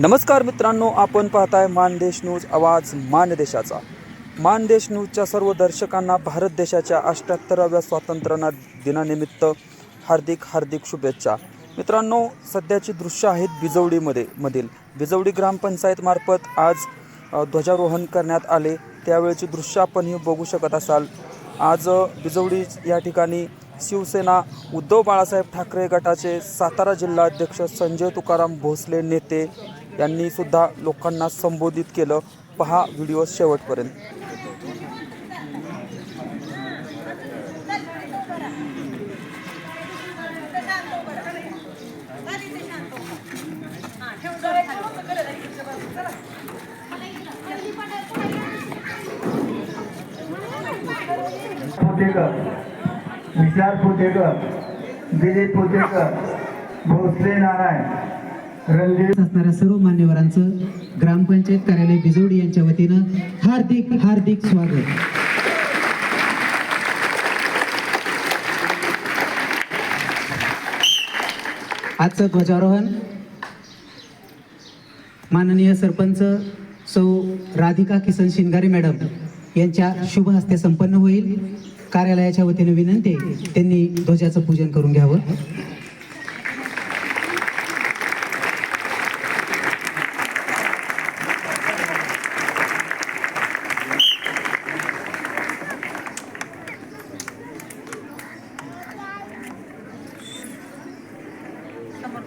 नमस्कार मित्रांनो आपण पाहताय मानदेश न्यूज आवाज मानदेशाचा मानदेश न्यूजच्या सर्व दर्शकांना भारत देशाच्या अष्ट्याहत्तराव्या स्वातंत्र्य दिनानिमित्त हार्दिक हार्दिक शुभेच्छा. मित्रांनो सध्याची दृश्य आहेत बिजवडीमध्ये मधील. बिजवडी ग्रामपंचायतमार्फत आज ध्वजारोहण करण्यात आले. त्यावेळेची दृश्य आपण ही बघू शकत असाल. आज बिजवडी या ठिकाणी शिवसेना उद्धव बाळासाहेब ठाकरे गटाचे सातारा जिल्हाध्यक्ष संजय तुकाराम भोसले नेते यांनी सुद्धा लोकांना संबोधित केलं. पहा व्हिडिओ शेवटपर्यंत. फुटेकर विशाल फुटेकर दिलीप फुटेकर भोसले नारायण. असणाऱ्या सर्व मान्यवरांचं ग्रामपंचायत कार्यालय बिजोडी यांच्या वतीनं हार्दिक हार्दिक स्वागत. आजचं ध्वजारोहण माननीय सरपंच सौ राधिका किसन शिंगारे मॅडम यांच्या शुभ हस्ते संपन्न होईल. कार्यालयाच्या वतीने विनंती त्यांनी ध्वजाचं पूजन करून घ्यावं.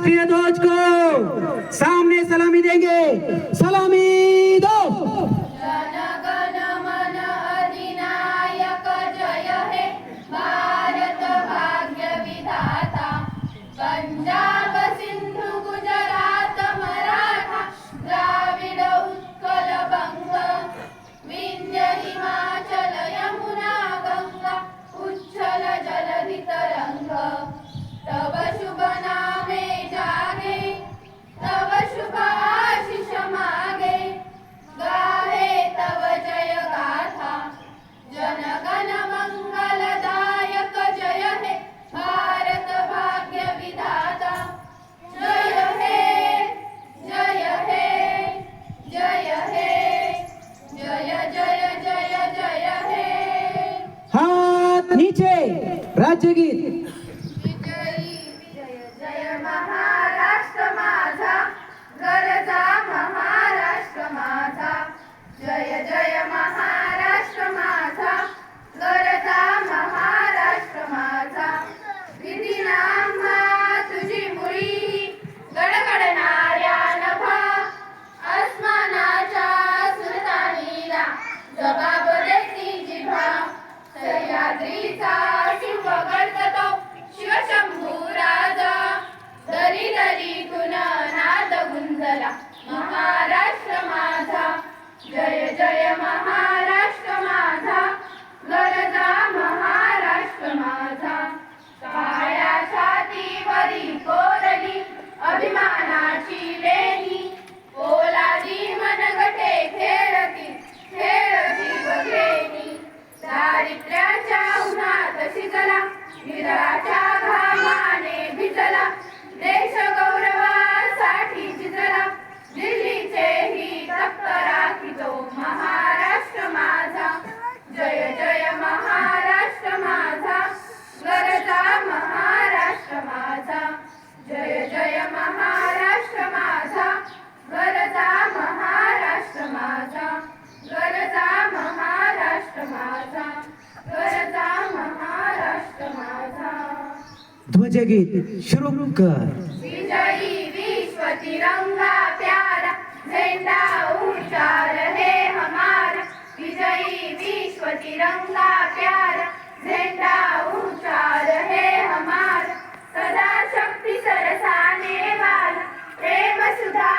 राष्ट्रीय ध्वज को सामने सलामी देंगे। सलामी। राज्यगीत विजयी ध्वजगीत शुरू कर विजयी तिरंगा प्यारा झेंडा ऊंचा रहे हमारा विजयी विश्व तिरंगा प्यारा ऊंचा रहे हमारा सदा शक्ति सरसाने वाला प्रेम सुधा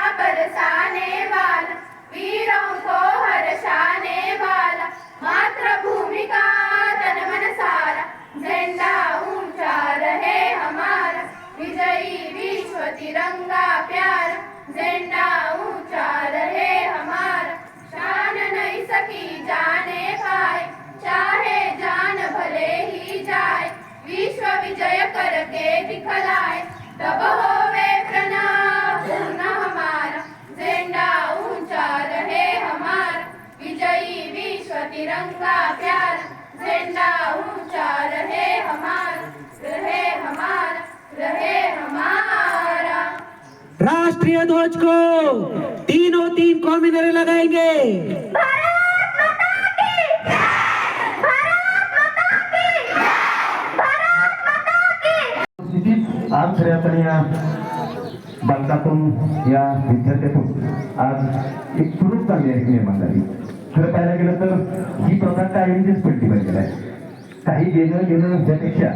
ध्वज को तीनों तीन कौमी नारे लगाएंगे आज खऱ्या अर्थाने या बालकातून या विद्यार्थ्यातून आज एक सुरूच चांगली आहे निर्माण झाली खरं पाहायला गेलं तर ही प्रथा कायमचीच पडली पाहिजे आहे. काही घेणं घेणं त्यापेक्षा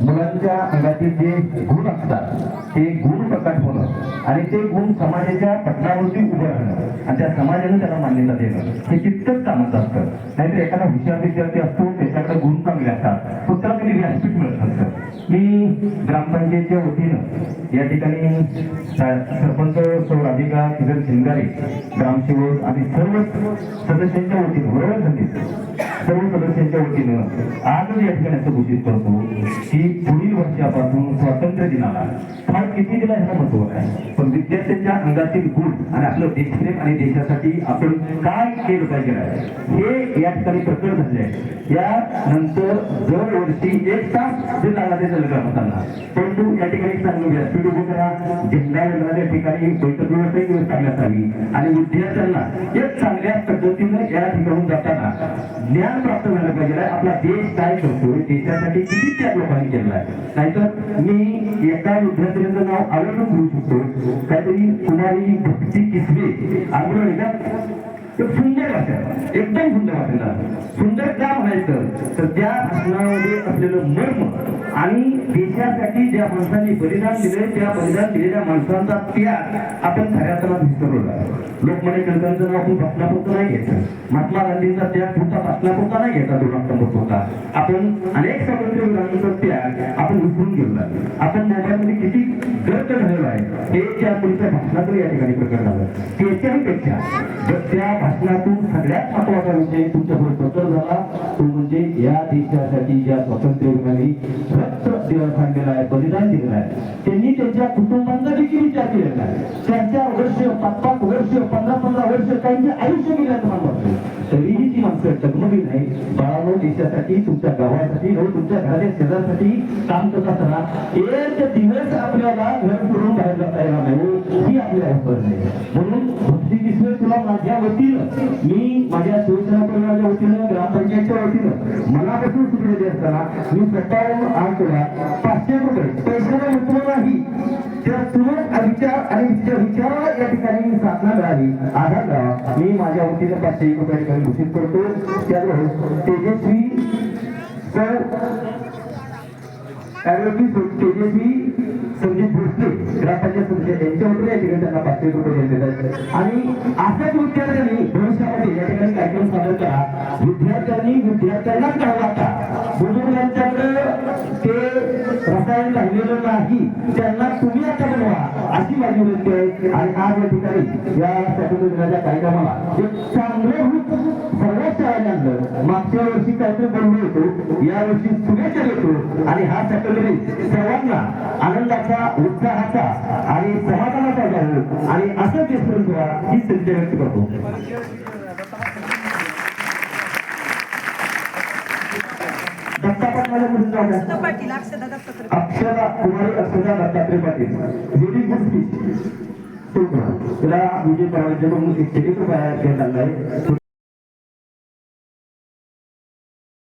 मुलांच्या अंगातील जे गुण असतात ते गुण प्रकट होणं आणि ते गुण समाजाच्या पटलावरती उभं राहणं आणि त्या समाजाने त्याला मान्यता देणं हे तितकंच कामाचं असतं. नाहीतर एखादा हुशार विद्यार्थी असतो त्याच्याकडे गुण चांगले असतात तो त्याला कधी व्यासपीठ मिळत नसतं. मी ग्रामपंचायतीच्या वतीनं या ठिकाणी सरपंच सौ राधिका किरण शिंगारे ग्रामसेवक आणि सर्व सदस्यांच्या वतीनं बरोबर सांगितलं सर्व सदस्यांच्या वतीनं आज या ठिकाणी असं घोषित करतो. की पुढील वर्षापासून स्वातंत्र्य दिनाला फार किती दिला ह्याला महत्त्व आहे. पण विद्यार्थ्यांच्या अंगातील गुण आणि आपलं देशप्रेम आणि देशासाठी आपण काय केलं पाहिजे हे या ठिकाणी प्रकट झाले आहे. या नंतर दरवर्षी एक तास जे लागला ते झालं ग्रामस्थांना परंतु या ठिकाणी चांगलं व्यासपीठ उभं करा झेंडा वगैरे या ठिकाणी बैठक व्यवस्था दिवस करण्यात आली. आणि विद्यार्थ्यांना एक चांगल्या पद्धतीनं या ठिकाणून जाताना ज्ञान प्राप्त झालं पाहिजे आपला देश काय करतोय देशासाठी किती त्या लोकांनी केलं आहे. नाहीतर मी एका विद्यार्थ्यांचं नाव आवर्जून घेऊ शकतो काहीतरी कुमारी भक्ती किसवे आंदोलन आहे का तर सुंदर वाटेल. एकदम सुंदर वाटेल. सुंदर का म्हणायचं? तर त्या भाषणामध्ये असलेलं मर्म आणि देशासाठी ज्या माणसांनी बलिदान दिले त्या बलिदान दिलेल्या माणसांचा त्याग आपण खऱ्या अर्थानं विसरलो. आहे. लोकमान्य टिळकांचं नाव आपण भाषणापुरतं नाही घ्यायचं महात्मा गांधींचा त्याग पुढचा भाषणापुरता नाही घ्यायचा दोन ऑक्टोबर होता आपण अनेक स्वातंत्र्य वीरांचा त्याग आपण विसरून गेलो. आहे. आपण मोबाईलमध्ये किती गर्द झालेलो आहे हे त्या पुढच्या भाषणातून या ठिकाणी प्रकरण झालं त्याच्याही पेक्षा जर त्या भाषणातून सगळ्यात महत्त्वाचा विषय तुमच्यापुढे प्रकट झाला तो म्हणजे या देशासाठी ज्या स्वातंत्र्य रक्त देवा सांगलेला आहे बलिदान दिलेलं आहे त्यांनी त्यांच्या कुटुंबांचा देखील विचार केलेला आहे. त्यांच्या वर्ष पाच पाच वर्ष पंधरा पंधरा वर्ष त्यांचे आयुष्य गेल्याचं मला वाटतं. तरीही ती माणसं टगमगली नाही बाळानो देशासाठी तुमच्या गावासाठी हो तुमच्या घराच्या शेजारसाठी काम करत असताना एक दिवस आपल्याला घर सोडून बाहेर जाता येणार नाही. ही आपली अवसर नाही म्हणून भक्ती किशोर तुला माझ्या वतीनं मी माझ्या शिवसेना परिवाराच्या वतीनं ग्रामपंचायतच्या वतीनं मनापासून सुविधा असताना मी सत्तावन्न आठ तुला पाचशे रुपये पैशाला महत्त्व नाही. त्या तुरंत विचार आणि त्या विचाराला या ठिकाणी मी साधना मिळाली. आधार द्यावा मी माझ्या वतीनं पाचशे रुपये घोषित करतो. त्याचबरोबर तेजस्वी सर त्यावेळी तेजस्वी संजीत भोसले राष्ट्राच्या संजय यांच्या या ठिकाणी त्यांना पाचशे रुपये देण्यात आहेत आणि अशाच विद्यार्थ्यांनी भविष्यामध्ये या ठिकाणी कार्यक्रम सादर करा. विद्यार्थ्यांनी विद्यार्थ्यांना कळवाता बुजुर्गांच्याकडे ते रसायन राहिलेलं नाही त्यांना तुम्ही आता बनवा अशी माझी विनंती आहे. आणि आज या ठिकाणी या स्वातंत्र्य दिनाच्या कार्यक्रमाला एक चांगलं रूप आणलं मागच्या वर्षी काहीतरी बनवलं होतो. या वर्षी शुभेच्छा देतो. आणि हा सेकंडरी सर्वांना आनंदाचा उत्साहाचा आणि समाधानाचा जावो आणि असं देशपर्यंत व्हा ही संधी व्यक्त करतो. जाऊ? पाटील अक्षरा कुमारी अक्षरा दत्तात्रय पाटील. तिला विजय पवारांच्याकडून एक तिकीट रुपया घेत आणलाय